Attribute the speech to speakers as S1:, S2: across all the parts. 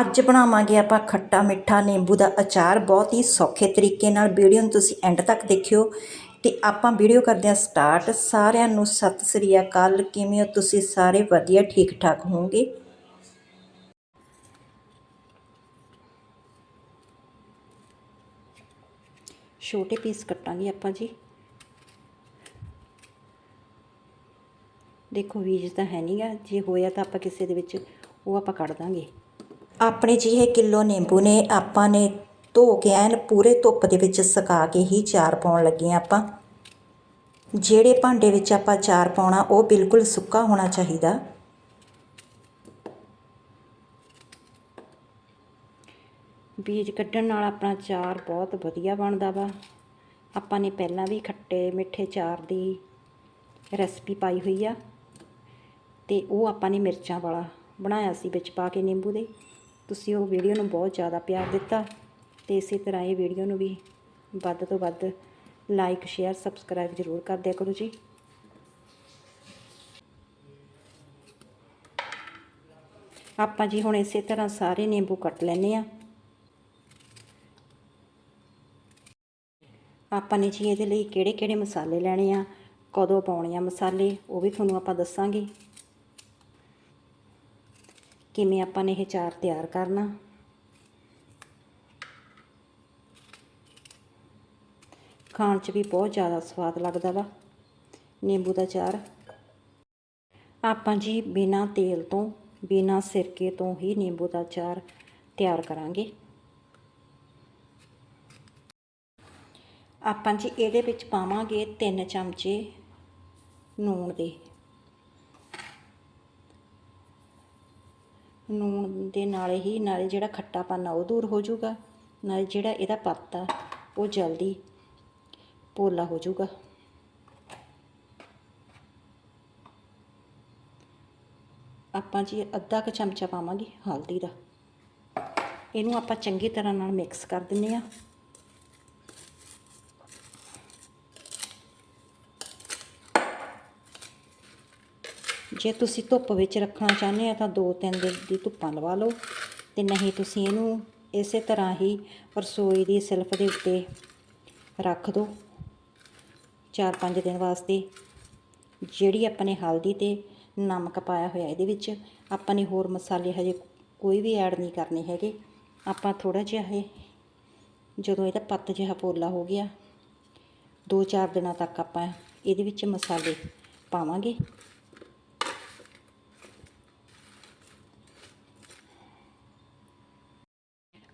S1: ਅੱਜ ਬਣਾਵਾਂਗੇ ਆਪਾਂ ਖੱਟਾ ਮਿੱਠਾ ਨਿੰਬੂ ਦਾ ਅਚਾਰ। ਬਹੁਤ ਹੀ ਸੌਖੇ ਤਰੀਕੇ ਨਾਲ ਵੀਡੀਓ ਨੂੰ ਤੁਸੀਂ ਐਂਡ ਤੱਕ ਦੇਖਿਓ। ਤੇ ਆਪਾਂ ਵੀਡੀਓ ਕਰਦੇ ਹਾਂ ਸਟਾਰਟ। ਸਾਰਿਆਂ ਨੂੰ ਸਤਿ ਸ੍ਰੀ ਅਕਾਲ। ਕਿਵੇਂ ਹੋ ਤੁਸੀਂ ਸਾਰੇ? ਵਧੀਆ ਠੀਕ ਠਾਕ ਹੋਵੋਗੇ? ਛੋਟੇ ਪੀਸ ਕੱਟਾਂਗੇ ਆਪਾਂ ਜੀ। ਦੇਖੋ, ਬੀਜ ਤਾਂ ਹੈ ਨਹੀਂਗਾ ਜੇ ਹੋਇਆ ਤਾਂ ਆਪਾਂ ਕਿਸੇ ਦੇ ਵਿੱਚ ਉਹ ਆਪਾਂ ਕੱਢ ਦਾਂਗੇ। ਆਪਣੇ ਜਿਹੇ ਇਹ ਕਿਲੋ ਨਿੰਬੂ ਨੇ ਆਪਾਂ ਨੇ ਧੋ ਕੇ ਐਨ ਪੂਰੇ ਧੁੱਪ ਦੇ ਵਿੱਚ ਸੁਕਾ ਕੇ ਹੀ ਚਾਰ ਪਾਉਣ ਲੱਗੇ ਹਾਂ ਆਪਾਂ। ਜਿਹੜੇ ਭਾਂਡੇ ਵਿੱਚ ਆਪਾਂ ਚਾਰ ਪਾਉਣਾ, ਉਹ ਬਿਲਕੁਲ ਸੁੱਕਾ ਹੋਣਾ ਚਾਹੀਦਾ। ਬੀਜ ਕੱਢਣ ਨਾਲ ਆਪਣਾ ਚਾਰ ਬਹੁਤ ਵਧੀਆ ਬਣਦਾ ਵਾ। ਆਪਾਂ ਨੇ ਪਹਿਲਾਂ ਵੀ ਖੱਟੇ ਮਿੱਠੇ ਚਾਰ ਦੀ ਰੈਸਪੀ ਪਾਈ ਹੋਈ ਆ। ਤੇ ਉਹ ਆਪਾਂ ਨੇ ਮਿਰਚਾਂ ਵਾਲਾ ਬਣਾਇਆ ਸੀ ਵਿੱਚ ਪਾ ਕੇ ਨਿੰਬੂ ਦੇ। ਤੁਸੀਂ ਉਹ ਵੀਡੀਓ ਨੂੰ ਬਹੁਤ ਜ਼ਿਆਦਾ ਪਿਆਰ ਦਿੱਤਾ ਤੇ ਇਸੇ ਤਰ੍ਹਾਂ ਇਹ ਵੀਡੀਓ ਨੂੰ ਵੀ ਵੱਧ ਤੋਂ ਵੱਧ ਲਾਈਕ ਸ਼ੇਅਰ ਸਬਸਕ੍ਰਾਈਬ ਜ਼ਰੂਰ ਕਰ ਦਿਆ ਕਰੋ ਜੀ। ਆਪਾਂ ਜੀ ਹੁਣ ਇਸੇ ਤਰ੍ਹਾਂ ਸਾਰੇ ਨਿੰਬੂ ਕੱਟ ਲੈਨੇ ਆ ਆਪਾਂ ਨੇ ਜੀ ਇਹਦੇ ਲਈ ਕਿਹੜੇ ਕਿਹੜੇ ਮਸਾਲੇ ਲੈਣੇ ਆ, ਕਦੋਂ ਪਾਉਣੇ ਆ ਮਸਾਲੇ, ਉਹ ਵੀ ਤੁਹਾਨੂੰ ਆਪਾਂ ਦੱਸਾਂਗੇ। ਕਿਵੇਂ ਆਪਾਂ ਨੇ ਇਹ ਚਾਰ ਤਿਆਰ ਕਰਨਾ? ਖਾਣ 'ਚ ਵੀ ਬਹੁਤ ਜ਼ਿਆਦਾ ਸਵਾਦ ਲੱਗਦਾ ਵਾ। ਨਿੰਬੂ ਦਾ ਚਾਰ। ਆਪਾਂ ਜੀ ਬਿਨਾ ਤੇਲ ਤੋਂ, ਬਿਨਾ ਸਿਰਕੇ ਤੋਂ ਹੀ ਨਿੰਬੂ ਦਾ ਚਾਰ ਤਿਆਰ ਕਰਾਂਗੇ। ਆਪਾਂ ਜੀ ਇਹਦੇ ਵਿੱਚ ਪਾਵਾਂਗੇ 3 ਚਮਚੇ ਨੂਣ ਦੇ। ਲੂਣ ਦੇ ਨਾਲ ਹੀ, ਨਾਲੇ ਜਿਹੜਾ ਖੱਟਾਪਨ ਆ ਉਹ ਦੂਰ ਹੋ ਜਾਊਗਾ। ਨਾਲੇ ਜਿਹੜਾ ਇਹਦਾ ਪੱਤਾ ਉਹ ਜਲਦੀ ਪੋਲਾ ਹੋ ਜਾਊਗਾ। ਆਪਾਂ ਜੀ ਅੱਧਾ ਕੁ ਚਮਚਾ ਪਾਵਾਂਗੇ ਹਲਦੀ ਦਾ। ਇਹਨੂੰ ਆਪਾਂ ਚੰਗੀ ਤਰ੍ਹਾਂ ਨਾਲ ਮਿਕਸ ਕਰ ਦਿੰਨੇ ਆ ਜੇ ਤੁਸੀਂ ਧੁੱਪ ਵਿੱਚ ਰੱਖਣਾ ਚਾਹੁੰਦੇ ਆ ਤਾਂ 2-3 ਦਿਨ ਦੀ ਧੁੱਪਾਂ ਲਵਾ ਲਓ ਤੇ ਨਹੀਂ ਤੁਸੀਂ ਇਹਨੂੰ ਇਸੇ ਤਰ੍ਹਾਂ ਹੀ ਰਸੋਈ ਦੀ ਸਿਲਫ ਦੇ ਉੱਤੇ ਰੱਖ ਦਿਓ 4-5 ਦਿਨ ਵਾਸਤੇ। ਜਿਹੜੀ ਆਪਾਂ ਨੇ ਹਲਦੀ ਤੇ ਨਮਕ ਪਾਇਆ ਹੋਇਆ ਇਹਦੇ ਵਿੱਚ ਆਪਾਂ ਨੇ ਹੋਰ ਮਸਾਲੇ ਹਜੇ ਕੋਈ ਵੀ ਐਡ ਨਹੀਂ ਕਰਨੇ ਹੈਗੇ। ਆਪਾਂ ਥੋੜਾ ਜਿਹਾ ਇਹ ਜਦੋਂ ਇਹਦਾ ਪੱਤ ਜਿਹਾ ਪੋਲਾ ਹੋ ਗਿਆ 2-4 ਦਿਨਾਂ ਤੱਕ ਆਪਾਂ ਇਹਦੇ ਵਿੱਚ ਮਸਾਲੇ ਪਾਵਾਂਗੇ।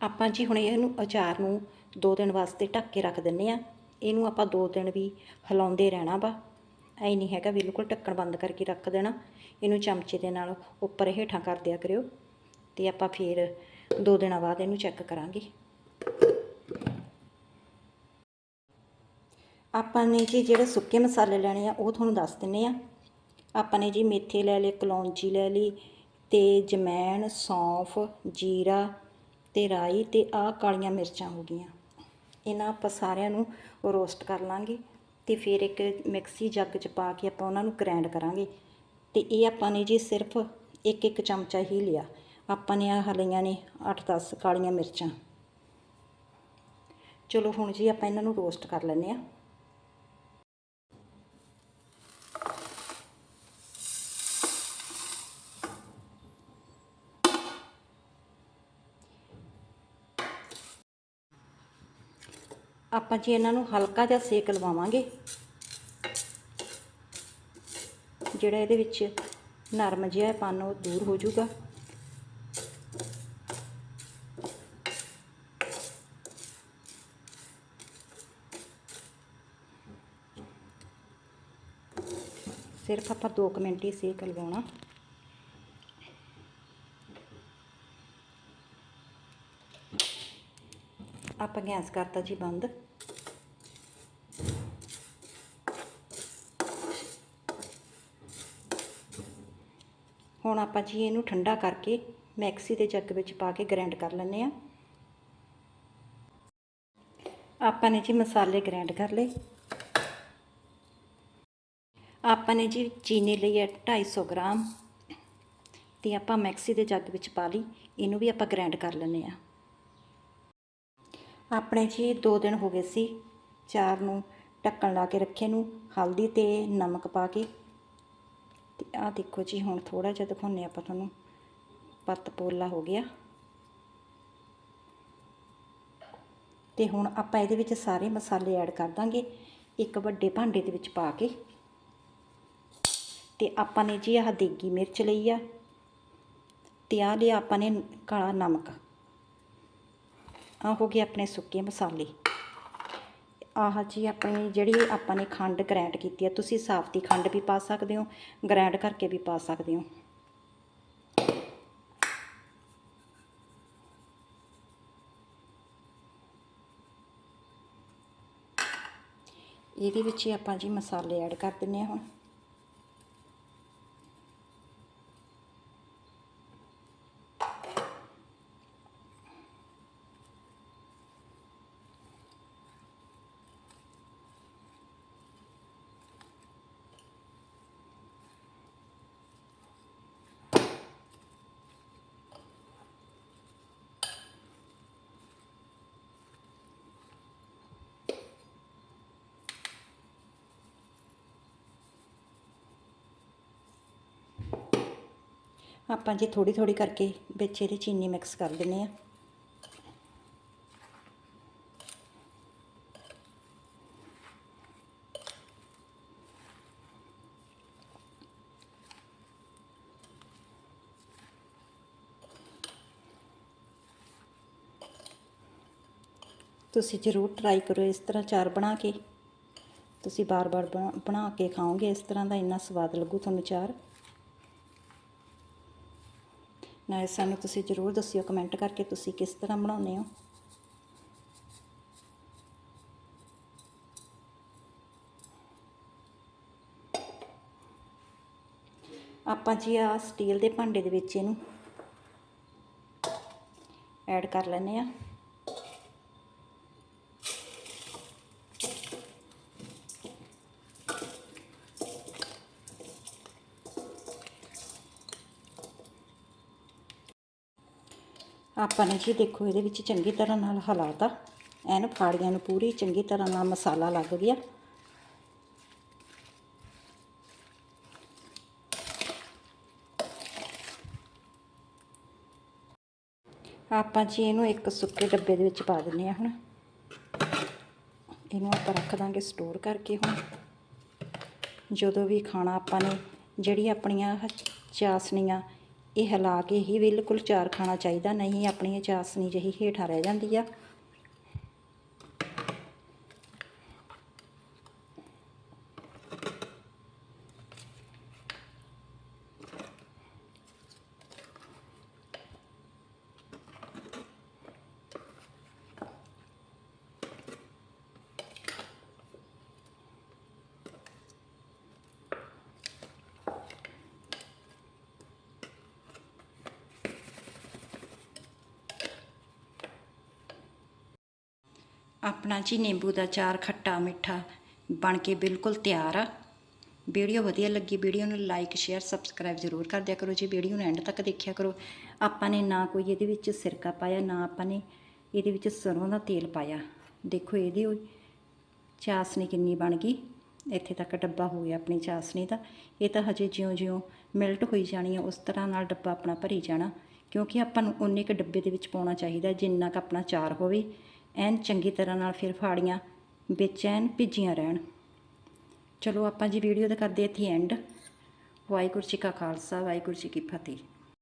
S1: ਆਪਾਂ ਜੀ ਹੁਣ ਇਹਨੂੰ ਅਚਾਰ ਨੂੰ 2 ਦਿਨ ਵਾਸਤੇ ਢੱਕ ਕੇ ਰੱਖ ਦਿੰਨੇ ਆ। ਇਹਨੂੰ ਆਪਾਂ 2 ਦਿਨ ਵੀ ਹਿਲਾਉਂਦੇ ਰਹਿਣਾ ਵਾ। ਐ ਨਹੀਂ ਹੈਗਾ ਬਿਲਕੁਲ ਢੱਕਣ ਬੰਦ ਕਰਕੇ ਰੱਖ ਦੇਣਾ। ਇਹਨੂੰ ਚਮਚੇ ਦੇ ਨਾਲ ਉੱਪਰ ਹੇਠਾਂ ਕਰ ਦਿਆ ਕਰਿਓ ਤੇ ਆਪਾਂ ਫਿਰ 2 ਦਿਨਾਂ ਬਾਅਦ ਇਹਨੂੰ ਚੈੱਕ ਕਰਾਂਗੇ। ਆਪਾਂ ਨੇ ਜੀ ਜਿਹੜੇ ਸੁੱਕੇ ਮਸਾਲੇ ਲੈਣੇ ਆ ਉਹ ਤੁਹਾਨੂੰ ਦੱਸ ਦਿੰਨੇ ਆ। ਆਪਾਂ ਨੇ ਜੀ ਮੇਥੇ ਲੈ ਲਏ, ਕਲੌਂਜੀ ਲੈ ਲਈ, ਤੇ ਜਮੈਣ, ਸੌਂਫ, ਜੀਰਾ ਤੇ ਰਾਈ ਤੇ ਆਹ ਕਾਲੀਆਂ ਮਿਰਚਾਂ ਹੋ ਗਈਆਂ। ਇਹਨਾਂ ਆਪਾਂ ਸਾਰਿਆਂ ਨੂੰ ਰੋਸਟ ਕਰ ਲਾਂਗੇ ਤੇ ਫਿਰ ਇੱਕ ਮਿਕਸੀ ਜੱਗ 'ਚ ਪਾ ਕੇ ਆਪਾਂ ਉਹਨਾਂ ਨੂੰ ਗ੍ਰਾਈਂਡ ਕਰਾਂਗੇ। ਤੇ ਇਹ ਆਪਾਂ ਨੇ ਜੀ ਸਿਰਫ ਇੱਕ ਇੱਕ ਚਮਚਾ ਹੀ ਲਿਆ। ਆਪਾਂ ਨੇ ਆਹ ਲਈਆਂ ਨੇ 8-10 ਕਾਲੀਆਂ ਮਿਰਚਾਂ। ਚਲੋ ਹੁਣ ਜੀ ਆਪਾਂ ਇਹਨਾਂ ਨੂੰ ਰੋਸਟ ਕਰ ਲੈਂਦੇ ਆ ਆਪਾਂ ਜੀ ਇਹਨਾਂ ਨੂੰ ਹਲਕਾ ਜਿਹਾ ਸੇਕ ਲਵਾਵਾਂਗੇ। ਜਿਹੜਾ ਇਹਦੇ ਵਿੱਚ ਨਰਮ ਜਿਹਾ ਪਨ ਉਹ ਦੂਰ ਹੋ ਜਾਊਗਾ। ਸਿਰਫ ਆਪਾਂ 2 ਮਿੰਟ ਹੀ ਸੇਕ ਲਵਾਉਣਾ। ਆਪਾਂ ਗੈਸ ਕਰਤਾ ਜੀ ਬੰਦ। ਹੁਣ ਆਪਾਂ ਜੀ ਇਹਨੂੰ ਠੰਡਾ ਕਰਕੇ ਮੈਕਸੀ ਦੇ ਜੱਗ ਵਿੱਚ ਪਾ ਕੇ ਗ੍ਰਾਈਂਡ ਕਰ ਲੈਂਦੇ ਆ ਆਪਾਂ ਨੇ ਜੀ ਮਸਾਲੇ ਗ੍ਰਾਈਂਡ ਕਰ ਲਏ। ਆਪਾਂ ਨੇ ਜੀ ਚੀਨੀ ਲਈ ਹੈ 250 ਗ੍ਰਾਮ ਤੇ ਆਪਾਂ ਮੈਕਸੀ ਦੇ ਜੱਗ ਵਿੱਚ ਪਾ ਲਈ। ਇਹਨੂੰ ਵੀ ਆਪਾਂ ਗ੍ਰਾਈਂਡ ਕਰ ਲੈਂਦੇ ਆ ਆਪਣੇ ਜੀ 2 ਦਿਨ ਹੋ ਗਏ ਸੀ। ਚਾਰ ਨੂੰ ਢੱਕਣ ਲਾ ਕੇ ਰੱਖੇ ਨੂੰ। ਹਲਦੀ ਤੇ ਨਮਕ ਪਾ ਕੇ। ਤੇ ਆਹ ਦੇਖੋ ਜੀ, ਹੁਣ ਥੋੜਾ ਜਿਹਾ ਦਿਖਾਉਂਦੇ ਆਪਾਂ ਤੁਹਾਨੂੰ। ਪੱਤ ਪੋਲਾ ਹੋ ਗਿਆ। ਤੇ ਹੁਣ ਆਪਾਂ ਇਹਦੇ ਵਿੱਚ ਸਾਰੇ ਮਸਾਲੇ ਐਡ ਕਰ ਦਾਂਗੇ। ਇੱਕ ਵੱਡੇ ਭਾਂਡੇ ਦੇ ਵਿੱਚ ਪਾ ਕੇ। ਤੇ ਆਪਾਂ ਨੇ ਜੀ ਆਹ ਦੇਗੀ ਮਿਰਚ ਲਈ ਆ। ਤੇ ਆਹ ਲਿਆ ਆਪਾਂ ਨੇ ਕਾਲਾ ਨਮਕ। ਆਹ ਹੋ ਗਏ ਆਪਣੇ ਸੁੱਕੇ ਮਸਾਲੇ। ਆਹ ਜੀ ਆਪਣੀ ਜਿਹੜੀ ਆਪਾਂ ਨੇ ਖੰਡ ਗ੍ਰੈਂਡ ਕੀਤੀ ਹੈ ਤੁਸੀਂ ਸਾਫ਼ ਦੀ ਖੰਡ ਵੀ ਪਾ ਸਕਦੇ ਹੋ ਗ੍ਰਾਈਂਡ ਕਰਕੇ ਵੀ ਪਾ ਸਕਦੇ ਹੋ। ਇਹਦੇ ਵਿੱਚ ਆਪਾਂ ਜੀ ਮਸਾਲੇ ਐਡ ਕਰ ਦਿੰਨੇ ਹਾਂ ਹੁਣ। ਆਪਾਂ ਜੀ ਥੋੜੀ ਥੋੜੀ ਕਰਕੇ ਵਿੱਚ ਇਹਦੇ ਚੀਨੀ ਮਿਕਸ ਕਰ ਦਿੰਨੇ ਆ ਤੁਸੀਂ ਜ਼ਰੂਰ ਟਰਾਈ ਕਰੋ ਇਸ ਤਰ੍ਹਾਂ ਚਾਰ ਬਣਾ ਕੇ। ਤੁਸੀਂ ਬਾਰ-ਬਾਰ ਬਣਾ- ਬਣਾ ਕੇ ਖਾਓਗੇ, ਇਸ ਤਰ੍ਹਾਂ ਦਾ ਇੰਨਾ ਸਵਾਦ ਲੱਗੂ ਤੁਹਾਨੂੰ ਚਾਰ। ਨਾਲੇ ਸਾਨੂੰ ਤੁਸੀਂ ਜ਼ਰੂਰ ਦੱਸਿਓ ਕਮੈਂਟ ਕਰਕੇ ਤੁਸੀਂ ਕਿਸ ਤਰ੍ਹਾਂ ਬਣਾਉਂਦੇ ਹੋ। ਆਪਾਂ ਜੀ ਆ ਸਟੀਲ ਦੇ ਭਾਂਡੇ ਦੇ ਵਿੱਚ ਇਹਨੂੰ ਐਡ ਕਰ ਲੈਨੇ ਆ ਆਪਾਂ ਨੇ ਜੀ ਦੇਖੋ ਇਹਦੇ ਵਿੱਚ ਚੰਗੀ ਤਰ੍ਹਾਂ ਨਾਲ ਹਲਾਤਾ। ਐਨ ਫਾੜੀਆਂ ਨੂੰ ਪੂਰੀ ਚੰਗੀ ਤਰ੍ਹਾਂ ਨਾਲ ਮਸਾਲਾ ਲੱਗ ਗਿਆ। ਆਪਾਂ ਜੀ ਇਹਨੂੰ ਇੱਕ ਸੁੱਕੇ ਡੱਬੇ ਦੇ ਵਿੱਚ ਪਾ ਦਿੰਨੇ ਆ ਹੁਣ ਇਹਨੂੰ ਆਪਾਂ ਰੱਖ ਦਾਂਗੇ ਸਟੋਰ ਕਰਕੇ ਹੁਣ। ਜਦੋਂ ਵੀ ਖਾਣਾ ਆਪਾਂ ਨੇ, ਜਿਹੜੀ ਆਪਣੀਆਂ ਆਹ ਚਾਸਨੀਆਂ ਇਹ ਹਿਲਾ ਕੇ ਹੀ ਬਿਲਕੁਲ ਚਾਰ ਖਾਣਾ ਚਾਹੀਦਾ, ਨਹੀਂ ਆਪਣੀ ਇਹ ਚਾਸਨੀ ਜਿਹੀ ਹੇਠਾਂ ਰਹਿ ਜਾਂਦੀ ਆ। ਆਪਣਾ ਜੀ ਨਿੰਬੂ ਦਾ ਚਾਰ ਖੱਟਾ ਮਿੱਠਾ ਬਣ ਕੇ ਬਿਲਕੁਲ ਤਿਆਰ ਆ। ਵੀਡੀਓ ਵਧੀਆ ਲੱਗੀ, ਵੀਡੀਓ ਨੂੰ ਲਾਈਕ ਸ਼ੇਅਰ ਸਬਸਕ੍ਰਾਈਬ ਜ਼ਰੂਰ ਕਰ ਦਿਆ ਕਰੋ ਜੀ। ਵੀਡੀਓ ਨੂੰ ਐਂਡ ਤੱਕ ਦੇਖਿਆ ਕਰੋ। ਆਪਾਂ ਨੇ ਨਾ ਕੋਈ ਇਹਦੇ ਵਿੱਚ ਸਿਰਕਾ ਪਾਇਆ, ਨਾ ਆਪਾਂ ਨੇ ਇਹਦੇ ਵਿੱਚ ਸਰੋਂ ਦਾ ਤੇਲ ਪਾਇਆ। ਦੇਖੋ ਇਹਦੀ ਉਹ ਚਾਸਨੀ ਕਿੰਨੀ ਬਣ ਗਈ। ਇੱਥੇ ਤੱਕ ਡੱਬਾ ਹੋ ਗਿਆ ਆਪਣੀ ਚਾਸਨੀ ਦਾ। ਇਹ ਤਾਂ ਹਜੇ ਜਿਉਂ-ਜਿਉਂ ਮਿਲਟ ਹੋਈ ਜਾਣੀ ਆ, ਉਸ ਤਰ੍ਹਾਂ ਨਾਲ ਡੱਬਾ ਆਪਣਾ ਭਰੀ ਜਾਣਾ। ਕਿਉਂਕਿ ਆਪਾਂ ਨੂੰ ਉਨੇ ਕ ਡੱਬੇ ਦੇ ਵਿੱਚ ਪਾਉਣਾ ਚਾਹੀਦਾ, ਜਿੰਨਾ ਕ ਆਪਣਾ ਚਾਰ ਹੋਵੇ। ਐਨ ਚੰਗੀ ਤਰ੍ਹਾਂ ਨਾਲ ਫਿਰ ਫਾੜੀਆਂ, ਵਿੱਚ ਐਨ ਭਿੱਜੀਆਂ ਰਹਿਣ। ਚਲੋ ਆਪਾਂ ਜੀ ਵੀਡੀਓ ਦਾ ਕਰਦੇ ਇੱਥੇ ਐਂਡ ਵਾਹਿਗੁਰੂ ਜੀ ਕਾ ਖਾਲਸਾ, ਵਾਹਿਗੁਰੂ ਜੀ ਕੀ ਫਤਿਹ।